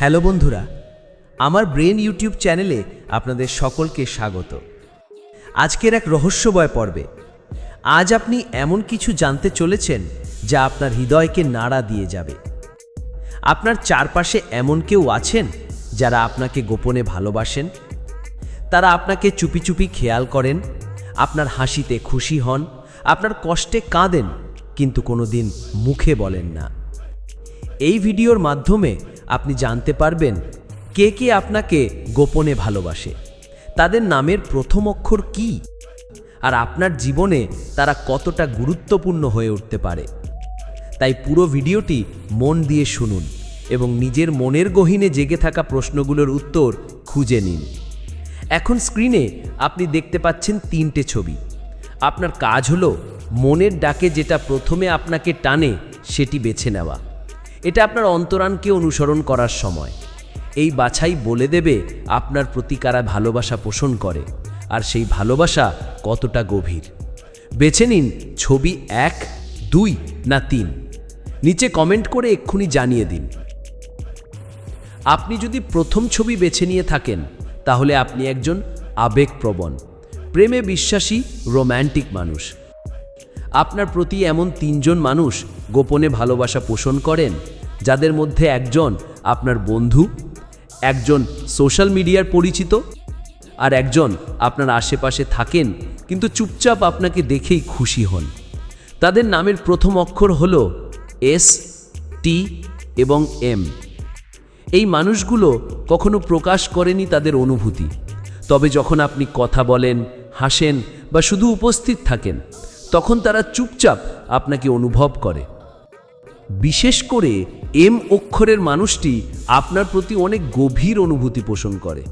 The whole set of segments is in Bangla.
হ্যালো বন্ধুরা, আমার ব্রেন ইউটিউব চ্যানেলে আপনাদের সকলকে স্বাগত। আজকের এক রহস্যময় পর্বে। আজ আপনি এমন কিছু জানতে চলেছেন যা আপনার হৃদয়কে নাড়া দিয়ে যাবে। আপনার চারপাশে এমন কেউ আছেন যারা আপনাকে গোপনে ভালোবাসেন? তারা আপনাকে চুপি চুপি খেয়াল করেন, আপনার হাসিতে খুশি হন, আপনার কষ্টে কাঁদেন, কিন্তু কোনোদিন মুখে বলেন না। এই ভিডিওর মাধ্যমে আপনি জানতে পারবেন কে কে আপনাকে গোপনে ভালোবাসে। তাদের নামের প্রথম অক্ষর কি? আর আপনার জীবনে তারা কতটা গুরুত্বপূর্ণ হয়ে উঠতে পারে। তাই পুরো ভিডিওটি মন দিয়ে শুনুন এবং নিজের মনের গহীনে জেগে থাকা প্রশ্নগুলোর উত্তর খুঁজে নিন। এখন স্ক্রিনে আপনি দেখতে পাচ্ছেন তিনটে ছবি। আপনার কাজ হলো মনের ডাকে যেটা প্রথমে আপনাকে টানে, সেটি বেছে নেওয়া। এটা আপনার অন্তরানকে অনুসরণ করার সময়। এই বাছাই বলে দেবে আপনার প্রতি কারা ভালোবাসা পোষণ করে, আর সেই ভালোবাসা কতটা গভীর। বেছে নিন ছবি এক, দুই না তিন। নিচে কমেন্ট করে এক্ষুনি জানিয়ে দিন। আপনি যদি প্রথম ছবি বেছে নিয়ে থাকেন, তাহলে আপনি একজন আবেগপ্রবণ, প্রেমে বিশ্বাসী, রোম্যান্টিক মানুষ। আপনার প্রতি এমন তিনজন মানুষ গোপনে ভালোবাসা পোষণ করেন, যাদের মধ্যে একজন আপনার বন্ধু, একজন সোশ্যাল মিডিয়ার পরিচিত, আর একজন আপনার আশেপাশে থাকেন, কিন্তু চুপচাপ আপনাকে দেখেই খুশি হন। তাদের নামের প্রথম অক্ষর হল এস, টি এবং এম। এই মানুষগুলো কখনো প্রকাশ করেনি তাদের অনুভূতি। তবে যখন আপনি কথা বলেন, হাসেন বা শুধু উপস্থিত থাকেন তখন তারা চুপচাপ আপনাকে অনুভব করে। বিশেষ করে এম অক্ষরের মানুষটি আপনার প্রতি অনেক গভীর অনুভূতি পোষণ করে।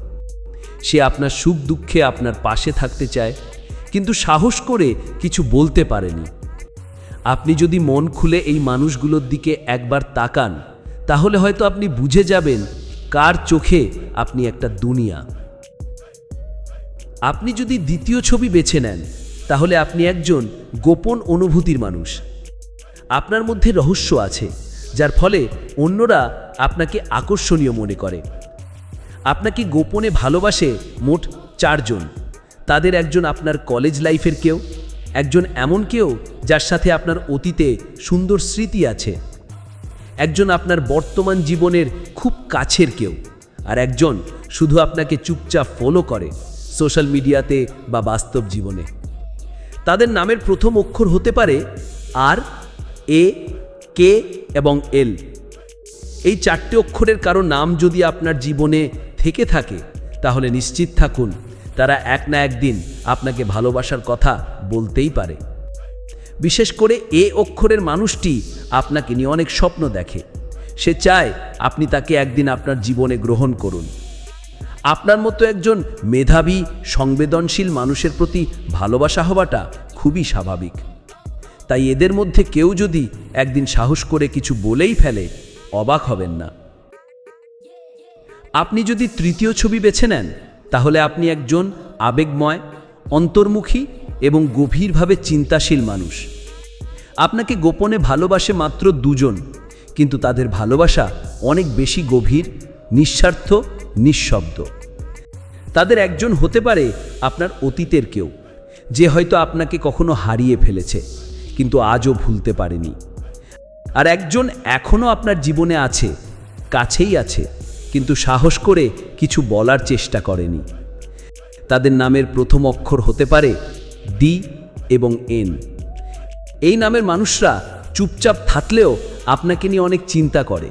সে আপনার সুখ দুঃখে আপনার পাশে থাকতে চায়, কিন্তু সাহস করে কিছু বলতে পারেনি। আপনি যদি মন খুলে এই মানুষগুলোর দিকে একবার তাকান, তাহলে হয়তো আপনি বুঝে যাবেন কার চোখে আপনি একটা দুনিয়া। আপনি যদি দ্বিতীয় ছবি বেছে নেন তাহলে আপনি একজন গোপন অনুভূতির মানুষ। আপনার মধ্যে রহস্য আছে, যার ফলে অন্যরা আপনাকে আকর্ষণীয় মনে করে। আপনাকে গোপনে ভালোবাসে মোট চারজন। তাদের একজন আপনার কলেজ লাইফের কেউ, একজন এমন কেউ যার সাথে আপনার অতীতে সুন্দর স্মৃতি আছে। একজন আপনার বর্তমান জীবনের খুব কাছের কেউ, আর একজন শুধু আপনাকে চুপচাপ ফলো করে সোশ্যাল মিডিয়াতে বা বাস্তব জীবনে। তাদের নামের প্রথম অক্ষর হতে পারে আর, এ, কে এবং এল। এই চারটে অক্ষরের কারও নাম যদি আপনার জীবনে থেকে থাকে, তাহলে নিশ্চিত থাকুন, তারা এক না একদিন আপনাকে ভালোবাসার কথা বলতেই পারে। বিশেষ করে এ অক্ষরের মানুষটি আপনাকে নিয়ে অনেক স্বপ্ন দেখে। সে চায় আপনি তাকে একদিন আপনার জীবনে গ্রহণ করুন। আপনার মতো একজন মেধাবী, সংবেদনশীল মানুষের প্রতি ভালোবাসা হওয়াটা খুবই স্বাভাবিক। তাই এদের মধ্যে কেউ যদি একদিন সাহস করে কিছু বলেই ফেলে, অবাক হবেন না। আপনি যদি তৃতীয় ছবি বেছে নেন, তাহলে আপনি একজন আবেগময়, অন্তর্মুখী এবং গভীরভাবে চিন্তাশীল মানুষ। আপনাকে গোপনে ভালোবাসে মাত্র দুজন, কিন্তু তাদের ভালোবাসা অনেক বেশি গভীর, নিঃস্বার্থ, নিঃশব্দ। তাদের একজন হতে পারে আপনার অতীতের কেউ, যে হয়তো আপনাকে কখনো হারিয়ে ফেলেছে, কিন্তু আজও ভুলতে পারেনি। আর একজন এখনও আপনার জীবনে আছে, কাছেই আছে, কিন্তু সাহস করে কিছু বলার চেষ্টা করেনি। তাদের নামের প্রথম অক্ষর হতে পারে ডি এবং এন। এই নামের মানুষরা চুপচাপ থাকলেও আপনাকে নিয়ে অনেক চিন্তা করে।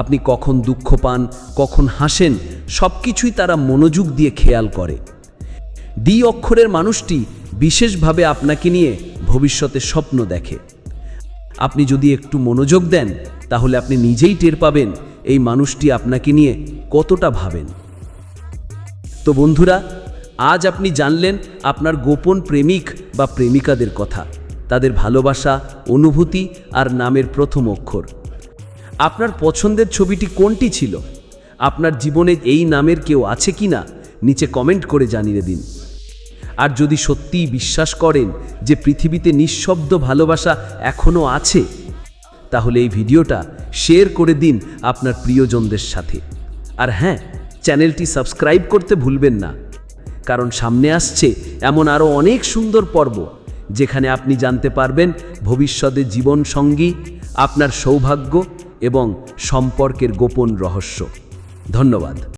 আপনি কখন দুঃখ পান, কখন হাসেন সব কিছুই তারা মনোযোগ দিয়ে খেয়াল করে। ডি অক্ষরের মানুষটি বিশেষভাবে আপনাকে নিয়ে ভবিষ্যতে স্বপ্ন দেখে। আপনি যদি একটু মনোযোগ দেন, তাহলে আপনি নিজেই টের পাবেন এই মানুষটি আপনাকে নিয়ে কতটা ভাবেন। তো বন্ধুরা, আজ আপনি জানলেন আপনার গোপন প্রেমিক বা প্রেমিকাদের কথা, তাদের ভালোবাসা, অনুভূতি আর নামের প্রথম অক্ষর। আপনার পছন্দের ছবিটি কোনটি ছিল? আপনার জীবনে এই নামের কেউ আছে কি না নিচে কমেন্ট করে জানিয়ে দিন। আর যদি সত্যিই বিশ্বাস করেন যে পৃথিবীতে নিঃশব্দ ভালোবাসা এখনও আছে, তাহলে এই ভিডিওটা শেয়ার করে দিন আপনার প্রিয়জনদের সাথে। আর হ্যাঁ চ্যানেলটি সাবস্ক্রাইব করতে ভুলবেন না, কারণ সামনে আসছে এমন আরও অনেক সুন্দর পর্ব, যেখানে আপনি জানতে পারবেন ভবিষ্যতে জীবন সঙ্গী আপনার সৌভাগ্য এবং সম্পর্কের গোপন রহস্য। ধন্যবাদ।